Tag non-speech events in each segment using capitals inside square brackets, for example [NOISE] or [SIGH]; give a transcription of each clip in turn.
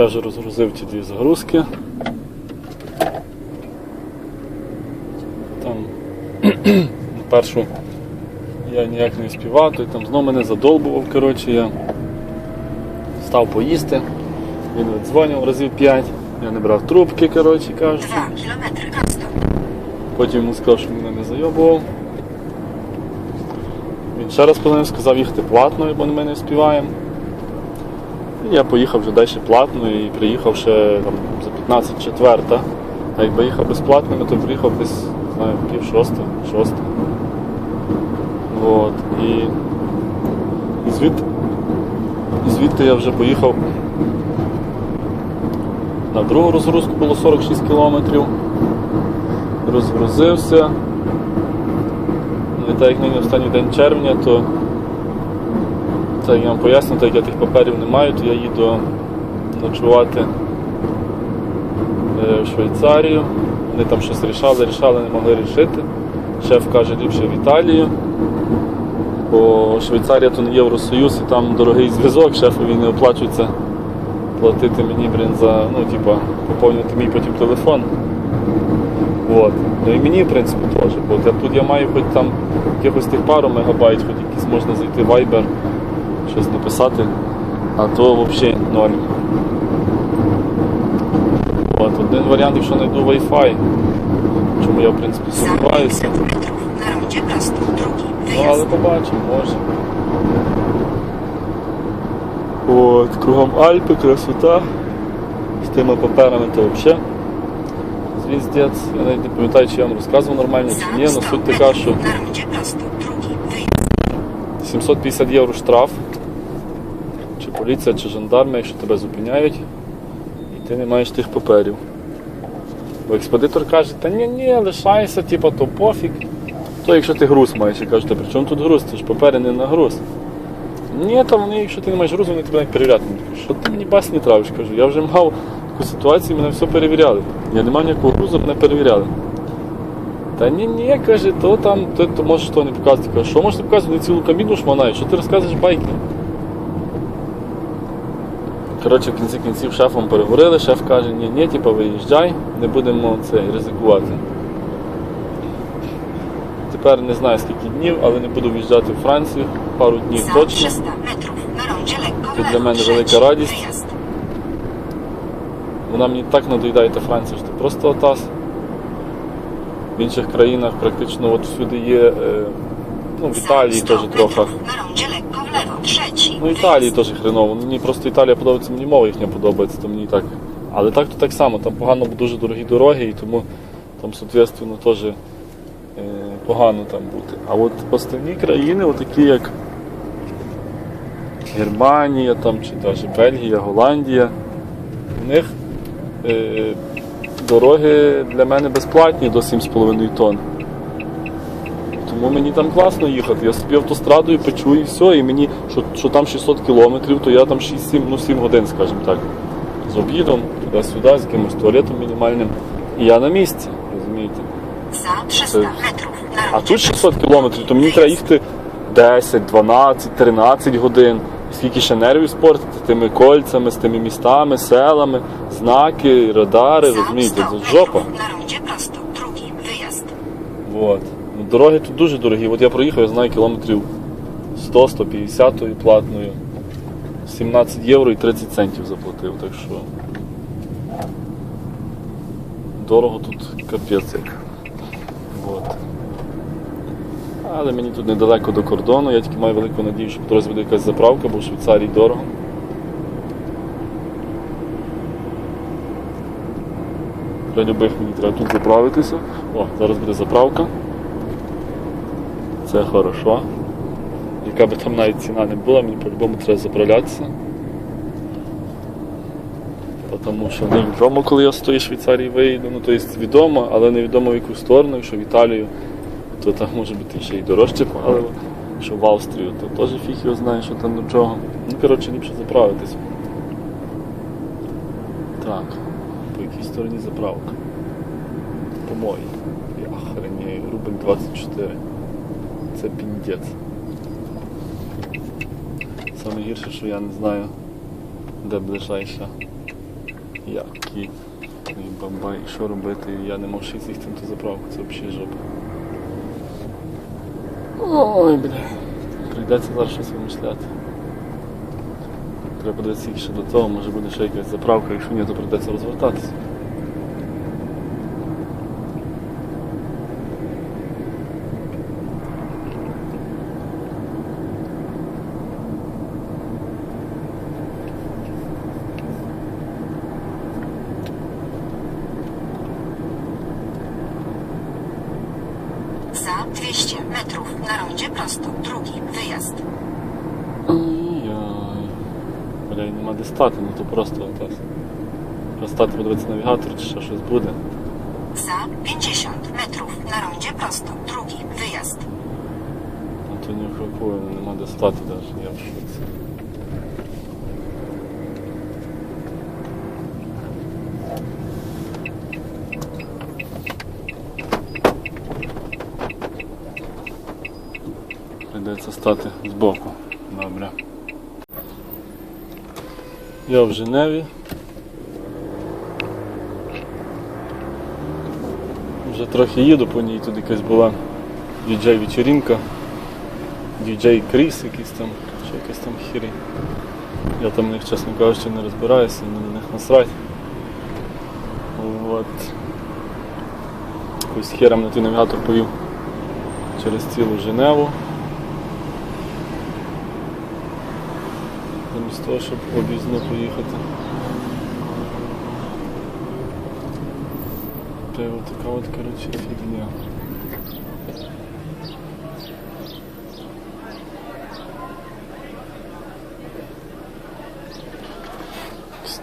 Я вже розгрузив ті дві загрузки. Там [CLEARS THROAT] першу я ніяк не співав, той там знову мене задолбував, коротше, я став поїсти, він дзвонив разів 5, я не брав трубки, коротше кажучи. 2 кілометри просто. Потім йому сказав, що мене не зайобував. Він ще раз подзвонив, сказав їхати платно, бо ми не співаємо. Я поїхав вже далі платно і приїхав ще там, за 15 четверта. А якби їхав безплатними, то приїхав десь, не знаю, пів шоста, шоста. От. І, і звідти, звідти я вже поїхав. На другу розгрузку було 46 кілометрів розгрузився. Ну, І так як нині останній день червня, то так я вам поясню, так я тих паперів не маю, то я їду ночувати е, в Швейцарію. Вони там щось рішали, рішали, не могли рішити. Шеф каже, ліпше в Італію. Бо Швейцарія то не Євросоюз і там дорогий зв'язок, шефові не оплачується платити мені, блін, за, ну, типа, поповнювати мій потім телефон. От. Ну і мені, в принципі, теж. Бо я, тут я маю хоч там якихось тих пару мегабайт, хоч якісь можна зайти в Viber, щось написати, а то взагалі ноль. От. Один варіант, якщо знайду Wi-Fi, чому я в принципі сумніваюся. 500 metrów na rondzie prosto. Drugi Ну, але побачимо, може. От, кругом Альпи, красота. З тими паперами то взагалі. Звіздець. Я навіть не пам'ятаю, чи я вам розказував нормально, чи ні, але суть така, що metrów na rondzie prosto. Drugi wyjazd. 750 євро штраф. Чи поліція, чи жандарми, якщо тебе зупиняють, і ти не маєш тих паперів. Бо експедитор каже, та ні, ні, лишайся, типу, то пофіг. То якщо ти груз маєш, я кажу, при чому тут груз? Це ж папери не на груз. Ні, то вони, якщо ти не маєш грузу, вони тебе не перевіряти. Що ти мені бас не травиш? Кажу, я вже мав таку ситуацію, мене все перевіряли. Я не мав ніякого грузу, мене перевіряли. Та ні, ні, каже, то там, то, то можеш то не показувати. Кажу, що можеш не показувати, вони цілу кабіну шманають, що ти розказуєш байки? Коротше, в кінці кінців шефом переговорили, шеф каже, ні, ні, типу, виїжджай, не будемо це ризикувати. Тепер не знаю скільки днів, але не буду в'їжджати в Францію, пару днів точно. 300 metrów na rondzie lekko w To lewo. dla mnie Trzeci wielka radość. wyjazd. Вона мені так надоїдає та Франція, що просто отас. В інших країнах практично от всюди є, е, ну в Італії теж трохи. Ну, Італії теж хреново. Мені просто Італія подобається, мені мова їхня подобається, то мені так. Але так то так само, там погано дуже дорогі дороги, і тому там, соответственно, теж е, погано там бути. А от остальні країни, от такі як Германія там, чи навіть Бельгія, Голландія, у них е, дороги для мене безплатні до 7,5 тонн. Тому мені там класно їхати. Я собі автострадою печу і все, і мені, що, що там 600 кілометрів, то я там 6-7, ну 7 годин, скажімо так. З обідом, туди-сюди, з якимось туалетом мінімальним. І я на місці, розумієте? Za 300 To- metrów na А тут 600 кілометрів, то мені треба їхати 10, 12, 13 годин. Скільки ще нервів спортити тими кольцями, з тими містами, селами, знаки, радари, розумієте, це жопа. metrów дороги тут дуже дорогі. От я проїхав, я знаю, кілометрів 100-150 платною. 17 євро і 30 центів заплатив, так що. Дорого тут капець як. Вот. Але мені тут недалеко до кордону, я тільки маю велику надію, що по буде якась заправка, бо в Швейцарії дорого. Для любих мені треба тут заправитися. О, зараз буде заправка. Це хорошо. Яка би там навіть ціна не була, мені по-любому треба заправлятися. Тому що невідомо, коли я з тої Швейцарії виїду, ну то є відомо, але невідомо в яку сторону, якщо в Італію, то там може бути ще й дорожче паливо, що в Австрію, то теж фіг його знає, що там до чого. Ну, коротше, ліпше заправитись. Так, по якій стороні заправка? По моїй. Я охренею, рубль 24. Це піндець. Саме гірше, що я не знаю, де ближайша Які і бабай, і що робити? Я не можу їх на ту заправку, це взагалі жопа. Ой, бля. Прийдеться зараз щось вимишляти. Треба подивитися ще до того, може буде ще якась заправка, якщо ні, то прийдеться розвертатися. Za 200 metrów na rondzie prosto. Drugi wyjazd. Ой-ой. Бля, і нема де стати, ну то просто отас. Стати подивитися навігатор чи ще щось буде. Za 50 metrów na rondzie prosto. Drugi wyjazd. А то ні в какую, нема де стати навіть, я в шоці. Прийдеться стати збоку. Добре. Я в Женеві. Вже трохи їду по ній, тут якась була діджей-вечеринка. діджей Кріс якийсь там, чи якась там хірі. Я там в них, чесно кажучи, не розбираюся, мені на них насрать. От. Якось хером на той навігатор повів через цілу Женеву. Того, щоб об'їзно поїхати. Й от така от, коротше, фігня.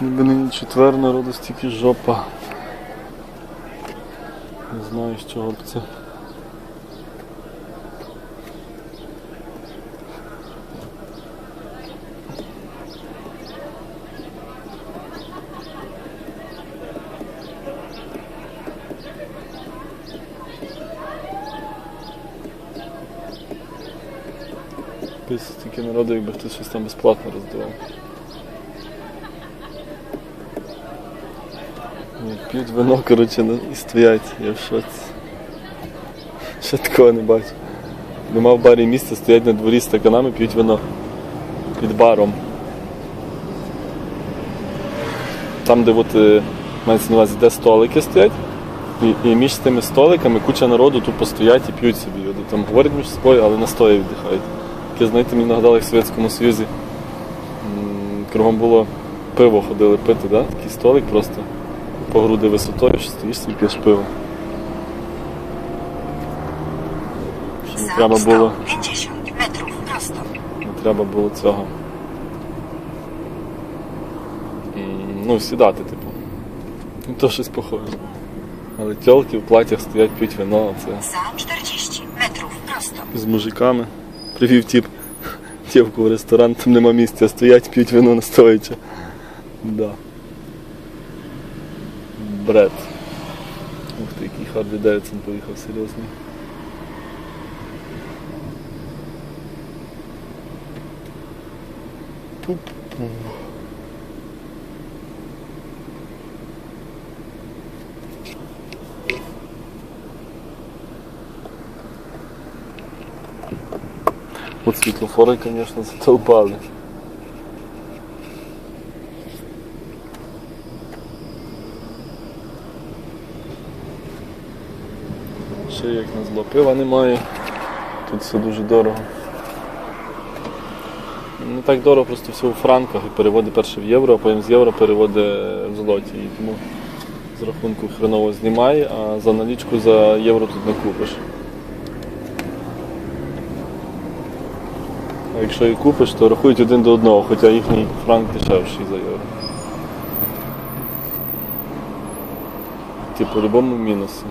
Ніби нині четвер народу стільки жопа. Не знаю, з чого б це. Якось стільки якби хтось щось там безплатно роздавав. П'ють вино, коротше, і стоять, я в шоці. Ще такого не бачу. Нема в барі місця, стоять на дворі з стаканами, п'ють вино. Під баром. Там, де от, е, мається на увазі, де столики стоять, і, і між тими столиками куча народу тупо стоять і п'ють собі. Там говорять між собою, але настоя віддихають. Таке, знаєте, мені нагадало, як в Совєтському Союзі. Кругом було пиво ходили пити, да? такий столик просто по груди висотою, що стоїш собі п'єш пиво. Що не треба було, 150 metrów prosto. не треба було цього. Ну, сідати, типу. Ну, то щось похоже. Але тьолки в платях стоять, п'ють вино, це Za 40 metrów prosto. з мужиками. Привів тіп тівку в ресторан, там нема місця, стоять, п'ють вино настоячи. Да. Бред. Ух ти, який Харлі Девідсон поїхав серйозно. Пуп-пу. От світлофори, звісно, затовпали. Ще як на зло пива немає. Тут все дуже дорого. Не так дорого, просто все у франках і переводить перше в євро, а потім з євро переводить в злоті. І тому з рахунку хреново знімає, а за налічку за євро тут не купиш. Якщо і купиш, то рахують один до одного, хоча їхній франк дешевший за євро. Типу, по-любому мінуси.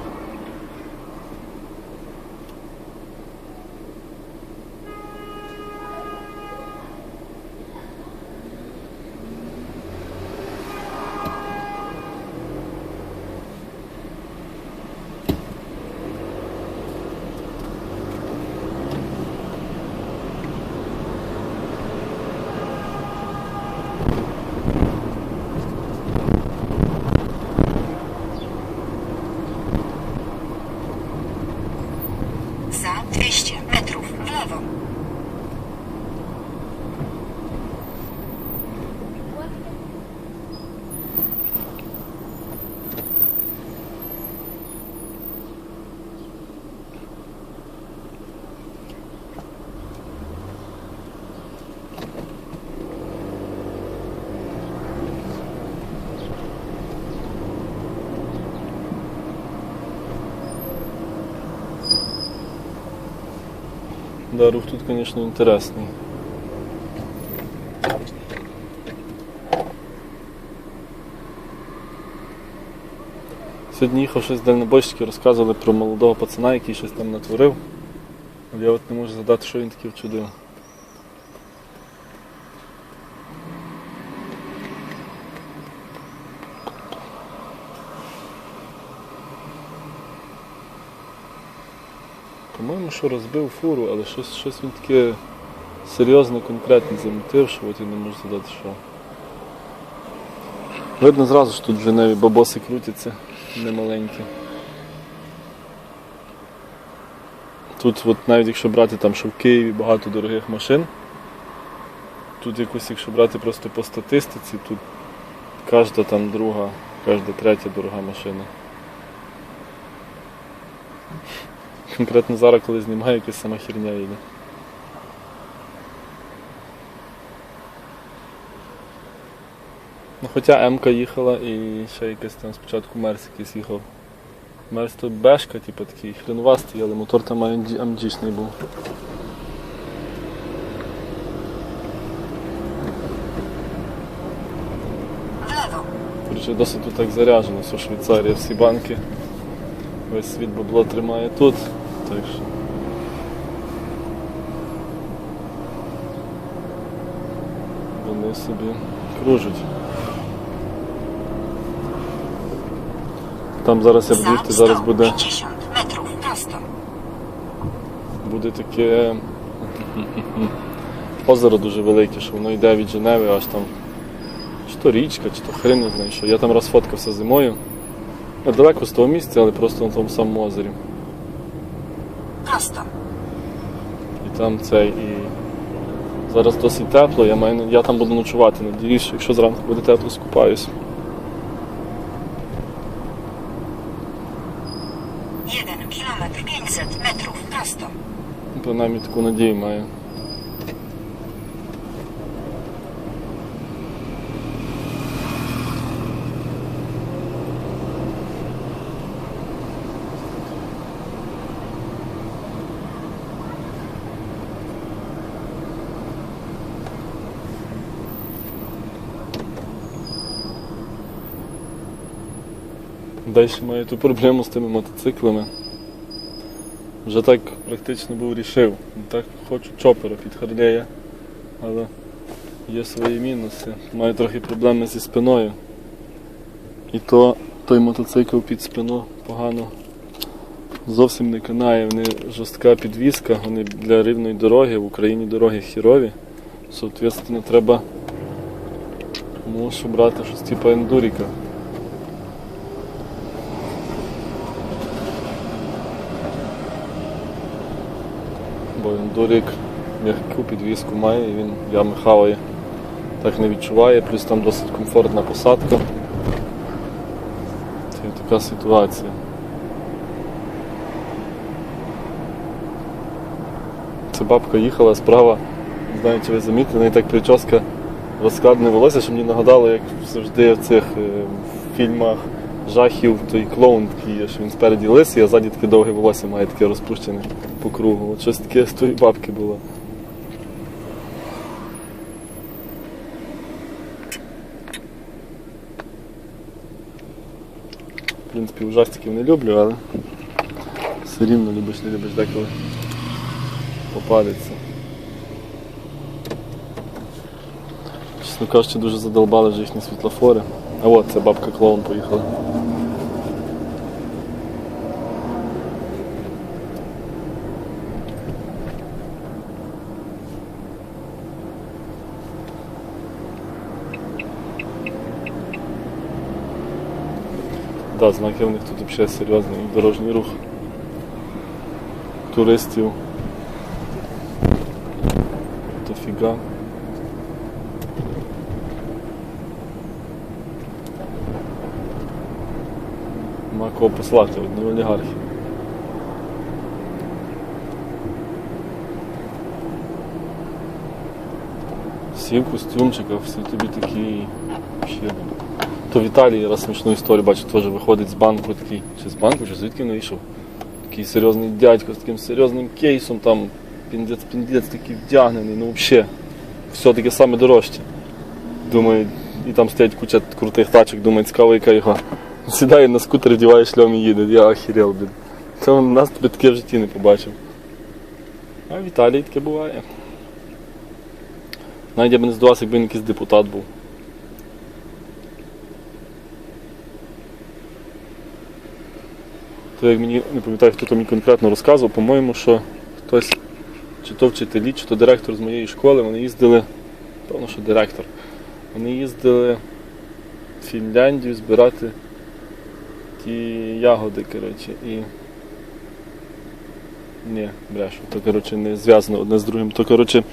Да, рух тут, конечно, интересный. Сьогодні їхав щось дальнобойщики, розказували про молодого пацана, який щось там натворив. Але я от не можу задати, що він таке вчудив. По-моєму, що розбив фуру, але щось, щось він таке серйозно, конкретне замітив, що от я не можу згадати, що. Видно зразу, що тут в Женеві бабоси крутяться немаленькі. Тут, от навіть якщо брати там, що в Києві багато дорогих машин, тут якось, якщо брати просто по статистиці, тут кожна там друга, кожна третя дорога машина. Конкретно зараз, коли знімаю, якась сама херня їде. Ну, хоча М-ка їхала і ще якась там спочатку Мерс якийсь їхав. Мерс то бешка, типу такий хренувастий, але мотор там AMG-шний був. Короче, досить тут так заряджено, все Швейцарія, всі банки. Весь світ бабло тримає тут. Так що. Вони собі кружать. Там зараз я буду їхати, зараз буде, 150 metrów prosto. буде таке озеро дуже велике, що воно йде від Женеви аж там. Чи то річка, чи то хрен не знаю що. Я там раз фоткався зимою. Недалеко з того місця, але просто на тому самому озері. Prosto. І там це і зараз досить тепло, я, маю, я там буду ночувати. Надіюсь, якщо зранку буде тепло, скупаюсь. 1 kilometr 500 metrów prosto. Принаймні таку надію маю. Далі маю ту проблему з тими мотоциклами. Вже так практично був рішив. Так хочу чопера під Харлея, але є свої мінуси. Маю трохи проблеми зі спиною. І то той мотоцикл під спину погано зовсім не канає. Вони жорстка підвізка, вони для рівної дороги, в Україні дороги хірові. Соответственно, треба мушу брати щось типу ендуріка. Дурік м'яку підвіску має і він ями хаває. Так не відчуває, плюс там досить комфортна посадка. Це така ситуація. Ця бабка їхала справа, не знаю, чи ви замітили, неї так прическа розкладне волосся, що мені нагадало, як завжди в цих е, фільмах жахів той клоун такий є, що він спереді лисий, а ззаді таке довге волосся має таке розпущене по кругу. От щось таке з тої бабки було. В принципі, ужастиків не люблю, але все рівно любиш, не любиш деколи попадеться. Чесно кажучи, дуже задолбали вже їхні світлофори. А от це бабка клоун поїхала. два знаки, у них тут взагалі серйозний дорожній рух туристів. Дофіга. Ма кого послати, одні олігархи. Всі в костюмчиках, всі тобі такі щедрі. То в Італії раз смішну історію бачу, теж виходить з банку такий, чи з банку, чи звідки він вийшов. Такий серйозний дядько з таким серйозним кейсом, там піндець, піндець такий вдягнений, ну взагалі. Все таке саме дорожче. Думаю, і там стоять куча крутих тачок, думаю, цікаво, яка його. Сідає на скутер, вдіває шльом і їде. Я охерел, блін. Це нас таке в житті не побачив. А в Італії таке буває. Навіть я б не здавався, якби він якийсь депутат був. То мені не пам'ятаю, хто то мені конкретно розказував, по-моєму, що хтось, чи то вчителі, чи то директор з моєї школи, вони їздили, певно, що директор, вони їздили в Фінляндію збирати ті ягоди, коротше, і. Ні, брешу, то коротше не зв'язано одне з другим. То коротше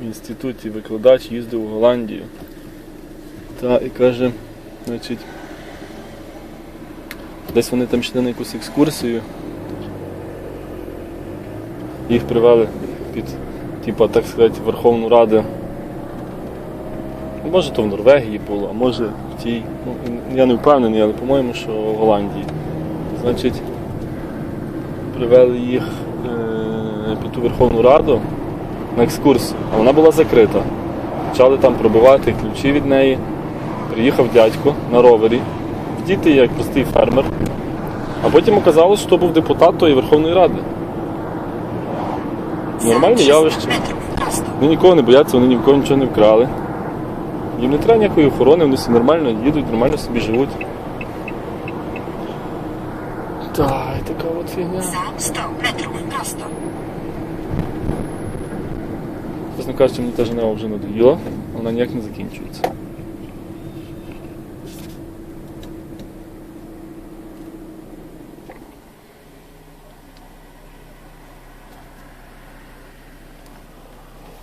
в інституті викладач їздив у Голландію. Та і каже, значить, десь вони там йшли на якусь екскурсію. Їх привели під, типа, так сказати, Верховну Раду. Ну, Може то в Норвегії було, а може в тій. Ну, я не впевнений, але по-моєму, що в Голландії. Значить, привели їх е, під ту Верховну Раду на екскурсію, а вона була закрита. Почали там пробивати ключі від неї. Приїхав дядько на ровері, діти як простий фермер. А потім оказалось, що був депутат тої Верховної Ради. Нормальне явище. 300 metrów prosto. Вони нікого не бояться, вони ні в кого нічого не вкрали. Їм не треба ніякої охорони, вони всі нормально їдуть, нормально собі живуть. Так, така от фігня. Za 100 metrów prosto. Чесно кажучи, мені та Женева вже надоїла, вона ніяк не закінчується.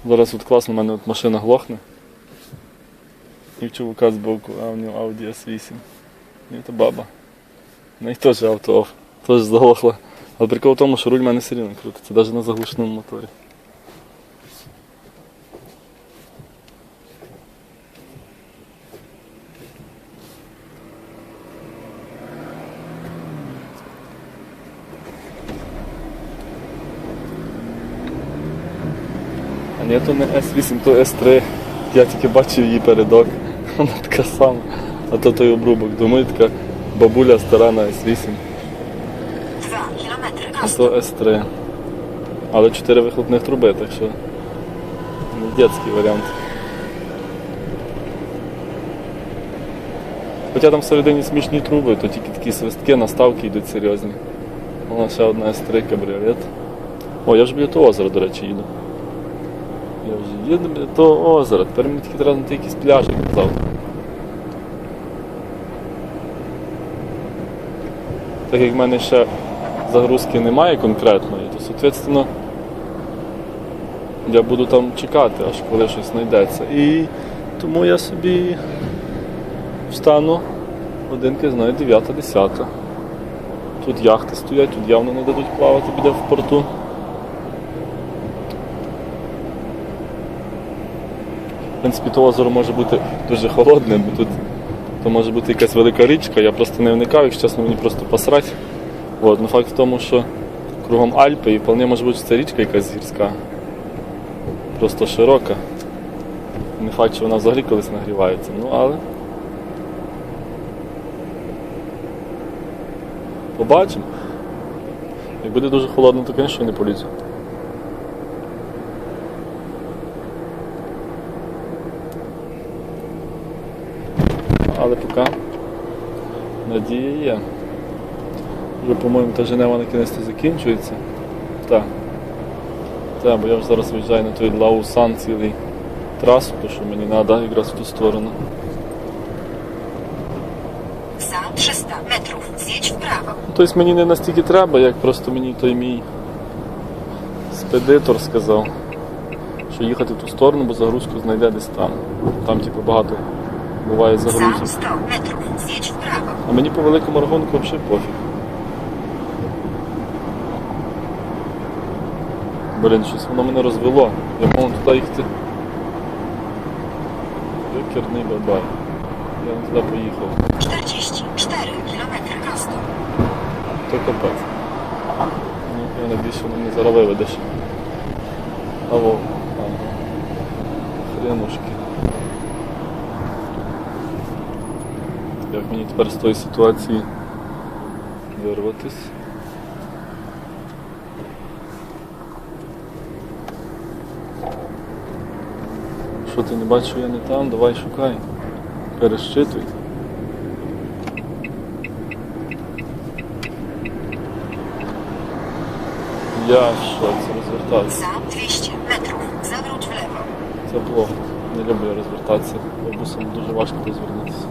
Зараз от класно, у мене от машина глохне. І в чувака боку, а у нього Audi S8. І це баба. У неї теж авто теж заглохла. Але прикол в тому, що руль в мене все рівно крутиться, навіть на заглушеному моторі. Ні, то не S8, то S3. Я тільки бачив її передок. [LAUGHS] Вона така сама. А то той обрубок. Думаю, така бабуля стара на S8. А то S3. Але 4 вихлопних труби, так що не дитячий варіант. Хоча там всередині смішні труби, то тільки такі свистки, наставки йдуть серйозні. Вона ще одна S3 кабріолет. О, я вже біля того озера, до речі, їду. Я вже їду біля того озера. Тепер мені тільки треба знайти якісь пляжі, як казав. Так як в мене ще загрузки немає конкретної, то соответственно я буду там чекати, аж коли щось знайдеться. І тому я собі встану годинки, знаю, 9-10. Тут яхти стоять, тут явно не дадуть плавати біде в порту. В принципі, то озеро може бути дуже холодне, бо тут то може бути якась велика річка, я просто не вникав, якщо чесно, мені просто посрать. От, ну факт в тому, що кругом Альпи і вполне може бути це річка якась гірська. Просто широка. Не факт, що вона взагалі колись нагрівається, ну але. Побачимо. Як буде дуже холодно, то, звісно, не полізу. Але поки надія є. Вже, по-моєму, та Женева на кінець закінчується. Так. Так, бо я вже зараз виїжджаю на той Лаусан цілий трасу, то що мені треба якраз в ту сторону. Za 300 metrów zjedź w prawo. Ну, Тобто мені не настільки треба, як просто мені той мій спедитор сказав, що їхати в ту сторону, бо загрузку знайде десь там. Там, типу, багато буває загрузок. 100 metrów zjedź w prawo. А мені по великому рахунку взагалі пофіг. Блін, щось воно мене розвело. Я мав туди їхати. Керний бабай. Я не туди поїхав. 44 km prosto. То капець. Ну, я надіюсь, що воно не зараз виведеш. Аво. Ага. Хренушки. Як мені тепер з тої ситуації вирватись? Що ти не бачив, я не там, давай шукай. Перещитуй. Я що це розвертатися? Za 200 metrów zawróć w lewo. Це плохо. Не люблю розвертатися. Бабусам дуже важко розвернутися.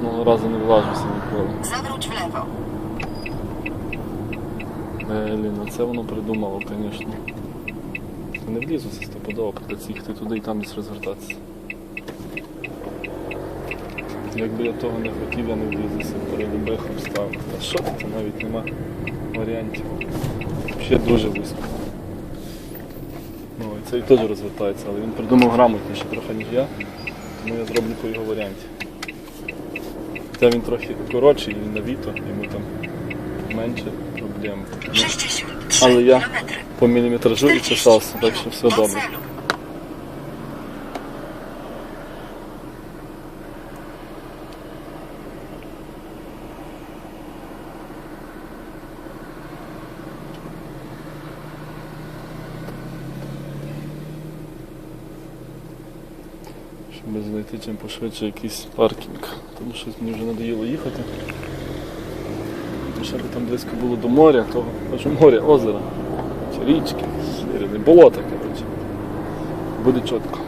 З одного разу не влажуся ніколи. W lewo. Блін, а це воно придумало, звісно. Не влізу це стопудово, придеться їхати туди і там десь розвертатися. Якби я того не хотів, я не влізуся, перелюбих обставин. А що це навіть нема варіантів. Ще дуже близько. Ну, і цей теж розвертається, але він придумав грамотніше трохи, ніж я, тому я зроблю по його варіанті. Хоча він трохи коротший, він на віто, йому там менше проблем. 63 Але я по міліметражу і чесався, так що все добре. Щоб знайти чим пошвидше якийсь паркінг. Тому що мені вже надоїло їхати. Ще би там близько було до моря, того кажу море, озеро, чи річки, болота, коротше. Буде чітко.